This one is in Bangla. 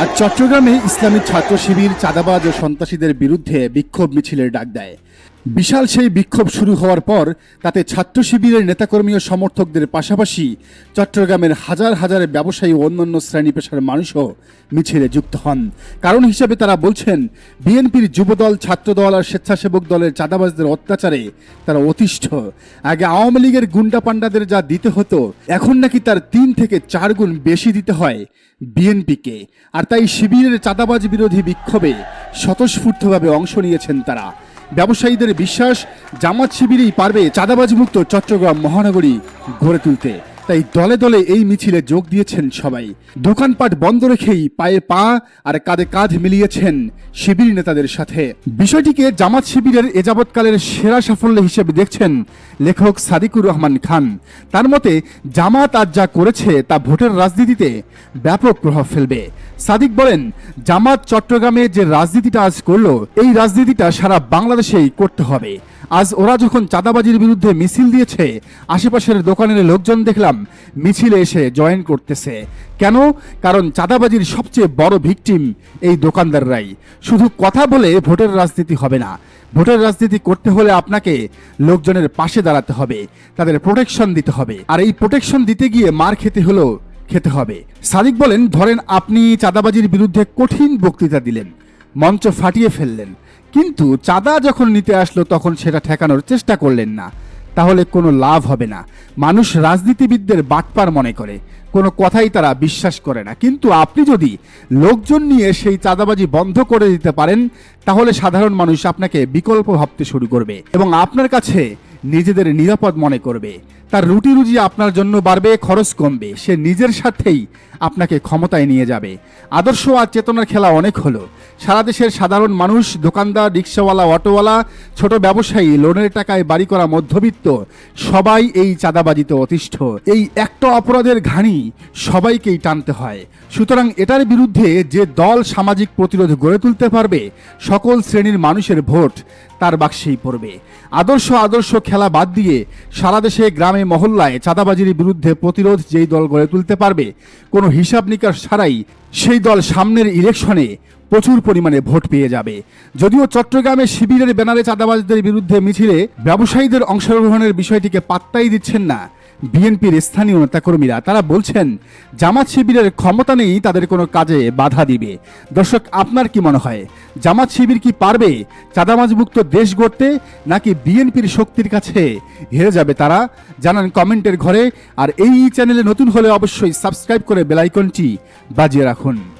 আর চট্টগ্রামে ইসলামী ছাত্র শিবির চাঁদাবাজ ও সন্ত্রাসীদের বিরুদ্ধে বিক্ষোভ মিছিলের ডাক দেয়। বিশাল সেই বিক্ষোভ শুরু হওয়ার পর তাতে ছাত্র শিবিরের নেতাকর্মী ও সমর্থকদের পাশাপাশি চট্টগ্রামের হাজার হাজার ব্যবসায়ী ও অন্যান্য শ্রেণি পেশার মানুষও মিছিলে যুক্ত হন। কারণ হিসেবে তারা বলছেন, বিএনপির যুবদল, ছাত্রদল আর স্বেচ্ছাসেবক দলের চাঁদাবাজদের অত্যাচারে তারা অতিষ্ঠ। আগে আওয়ামী লীগের গুন্ডা পান্ডাদের যা দিতে হতো, এখন নাকি তার তিন থেকে চার গুণ বেশি দিতে হয় বিএনপিকে। আর তাই শিবিরের চাঁদাবাজ বিরোধী বিক্ষোভে স্বতঃস্ফূর্তভাবে অংশ নিয়েছেন তারা। ব্যবসায়ীদের বিশ্বাস জামাত শিবিরেই পারবে চাঁদাবাজিমুক্ত চট্টগ্রাম মহানগরী গড়ে তুলতে। তাই দলে দলে এই মিছিলে যোগ দিয়েছেন সবাই। দোকানপাট বন্ধ রেখেই পায়ে পা আর কাঁধে কাঁধ মিলিয়েছেন শিবির নেতাদের সাথে। বিষয়টিকে জামাত শিবিরের এযাবৎকালের সেরা সাফল্য হিসেবে দেখছেন লেখক সাদিকুর রহমান খান। তার মতে, জামাত আজ যা করেছে তা ভোটের রাজনীতিতে ব্যাপক প্রভাব ফেলবে। সাদিক বলেন, জামাত চট্টগ্রামে যে রাজনীতিটা আজ করল, এই রাজনীতিটা সারা বাংলাদেশেই করতে হবে। আজ ওরা যখন চাঁদাবাজির বিরুদ্ধে মিছিল দিয়েছে, আশেপাশের দোকানের লোকজন দেখলাম মিছিলে এসে জয়েন করতেছে। কেন? কারণ চাঁদাবাজির সবচেয়ে বড় ভিকটিম এই দোকানদাররাই। শুধু কথা বলে ভোটের রাজনীতি হবে না। ভোটের রাজনীতি করতে হলে আপনাকে লোকজনের পাশে দাঁড়াতে হবে, তাদের প্রোটেকশন দিতে হবে। আর এই প্রোটেকশন দিতে গিয়ে মার খেতে হলো খেতে হবে। সাদিক বলেন, ধরেন আপনি চাঁদাবাজির বিরুদ্ধে কঠিন বক্তৃতা দিলেন, মঞ্চ ফাটিয়ে ফেললেন। কিন্তু চাঁদা যখন নিতে আসলো তখন সেটা ঠেকানোর চেষ্টা করলেন না। তাহলে কোনো লাভ হবে না। মানুষ রাজনীতিবিদদের বাটপার মনে করে। কোনো কথাই তারা বিশ্বাস করে না। কিন্তু আপনি যদি লোকজন নিয়ে সেই চাঁদাবাজি বন্ধ করে দিতে পারেন, তাহলে সাধারণ মানুষ আপনাকে বিকল্প ভাবতে শুরু করবে। এবং আপনার কাছে নিজেদের নিরাপদ মনে করবে। তার রুটি রুজি আপনার জন্য বাড়বে, খরচ কমবে। সে নিজের সাথেই আপনাকে ক্ষমতায় নিয়ে যাবে। আদর্শ আর চেতনার খেলা অনেক হলো। সারা দেশের সাধারণ মানুষ, দোকানদার, রিক্সাওয়ালা, অটোওয়ালা, ছোট ব্যবসায়ী, লোনের টাকায় বাড়ি করা মধ্যবিত্ত, সবাই এই চাঁদাবাজিতে অতিষ্ঠ। এই একটা অপরাধের ঘানি সবাইকেই টানতে হয়। সুতরাং এটার বিরুদ্ধে যে দল সামাজিক প্রতিরোধ গড়ে তুলতে পারবে, সকল শ্রেণির মানুষের ভোট তার বাক্সেই পড়বে। আদর্শ আদর্শ খেলা বাদ দিয়ে সারা দেশে গ্রামে মহল্লায় চাঁদাবাজির বিরুদ্ধে প্রতিরোধ যেই দল গড়ে তুলতে পারবে, কোনো হিসাব নিকাশ ছাড়াই সেই দল সামনের ইলেকশনে প্রচুর পরিমাণে ভোট পেয়ে যাবে। যদিও চট্টগ্রামে শিবিরের ব্যানারে চাঁদাবাজদের বিরুদ্ধে মিছিলে ব্যবসায়ীদের অংশগ্রহণের বিষয়টিকে পাত্তাই দিচ্ছেন না বিএনপির স্থানীয় নেতাকর্মীরা, তারা বলছেন, জামাত শিবিরের ক্ষমতা নেই, তাদের কোনো কাজে বাধা দিবে। দর্শক, আপনার কি মনে হয়? জামাত শিবির কি পারবে? চাঁদামাজমুক্ত দেশ গড়তে নাকি বিএনপির শক্তির কাছে হেরে যাবে তারা? জানান কমেন্টের ঘরে, আর এই চ্যানেলে নতুন হলে অবশ্যই সাবস্ক্রাইব করে বেলাইকনটি বাজিয়ে রাখুন।